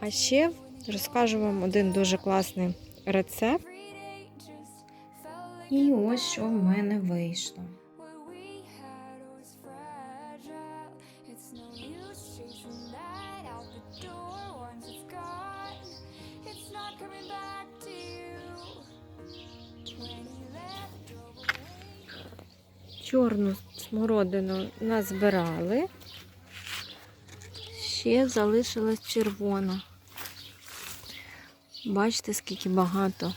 А ще розкажу вам один дуже класний рецепт. І ось що в мене вийшло. Чорну смородину назбирали. Ще залишилась червона. Бачите, скільки багато.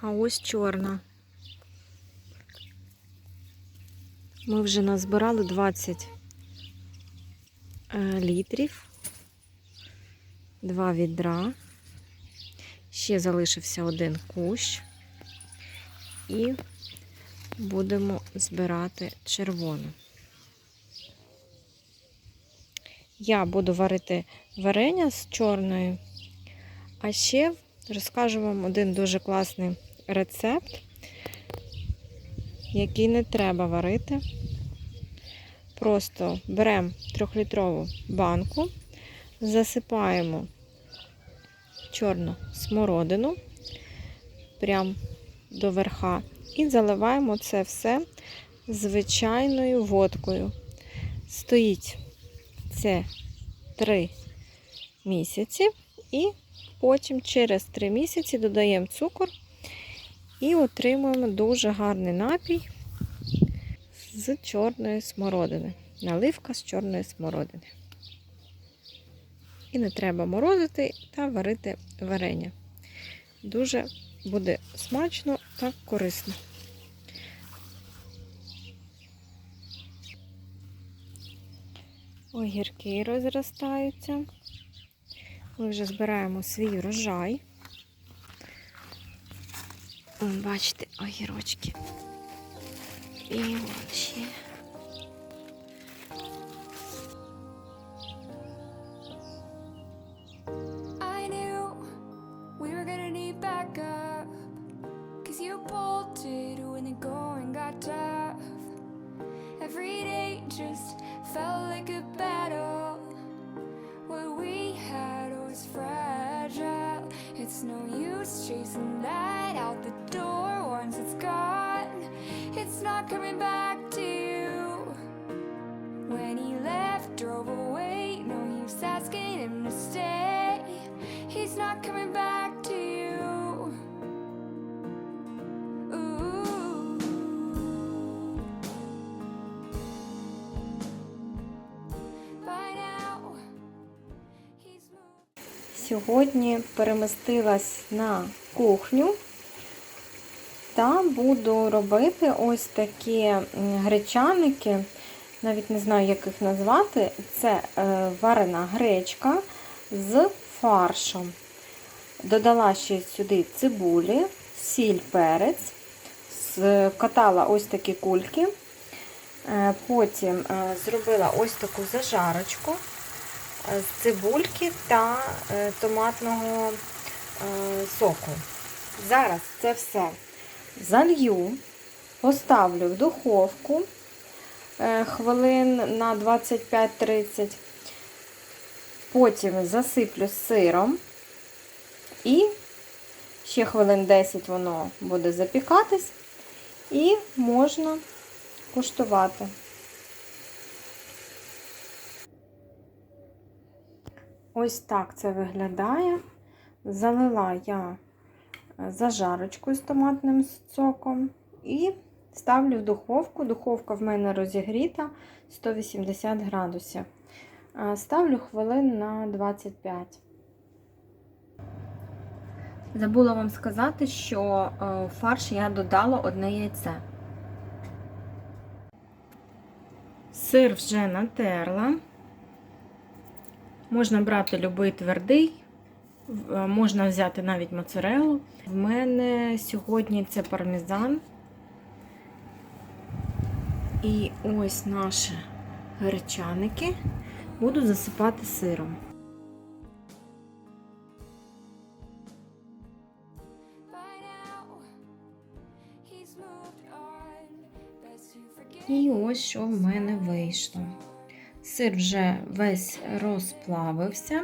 А ось чорна. Ми вже назбирали 20 е, літрів, два відра. Ще залишився один кущ. І будемо збирати червону. Я буду варити варення з чорною, а ще розкажу вам один дуже класний рецепт, який не треба варити. Просто беремо трьохлітрову банку, засипаємо чорну смородину прямо до верха і заливаємо це все звичайною водкою. Стоїть це 3 місяці, і потім через 3 місяці додаємо цукор і отримуємо дуже гарний напій з чорної смородини. Наливка з чорної смородини. І не треба морозити та варити варення. Дуже буде смачно та корисно. Огірки розростаються. Ми вже збираємо свій врожай. Бачите, огірочки. І ще. Every day just felt like a battle. What we had was fragile. It's no use chasing that out the door once it's gone. It's not coming back to you. When he left, drove away. No use asking him to stay. He's not coming back Сьогодні перемістилась на кухню та буду робити ось такі гречаники, навіть не знаю, як їх назвати. Це е, варена гречка з фаршем. Додала ще сюди цибулі, сіль, перець, скатала ось такі кульки. Е, Потім е, зробила ось таку зажарочку з цибульки та е, томатного е, соку. Зараз це все залью, поставлю в духовку е, хвилин на 25-30, потім засиплю сиром і ще хвилин 10 воно буде запікатись і можна куштувати. Ось так це виглядає. Залила я е, зажарочку з томатним соком і ставлю в духовку. Духовка в мене розігріта 180 градусів. Е, Ставлю хвилин на 25. Забула вам сказати, що е, в фарш я додала одне яйце. Сир вже натерла. Можна брати любий твердий, е, можна взяти навіть моцарелу. В мене сьогодні це пармезан. І ось наші гречаники буду засипати сиром. І ось що в мене вийшло. Сир вже весь розплавився.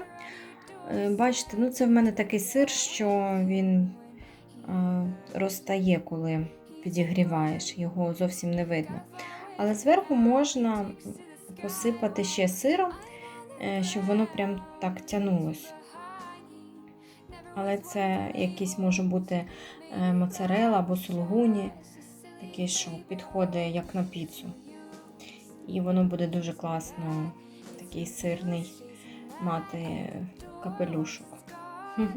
Е, Бачите, ну це в мене такий сир, що він е, розтає, коли підігріваєш, його зовсім не видно. Але зверху можна посипати ще сиром, е, щоб воно прям так тянулось. Але це якийсь може бути моцарела або сулугуні, такий, що підходить як на піцу. І воно буде дуже класно, такий сирний мати капелюшок.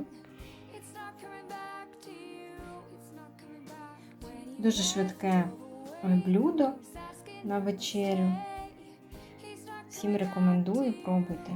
Дуже швидке блюдо на вечерю. Всім рекомендую, пробуйте.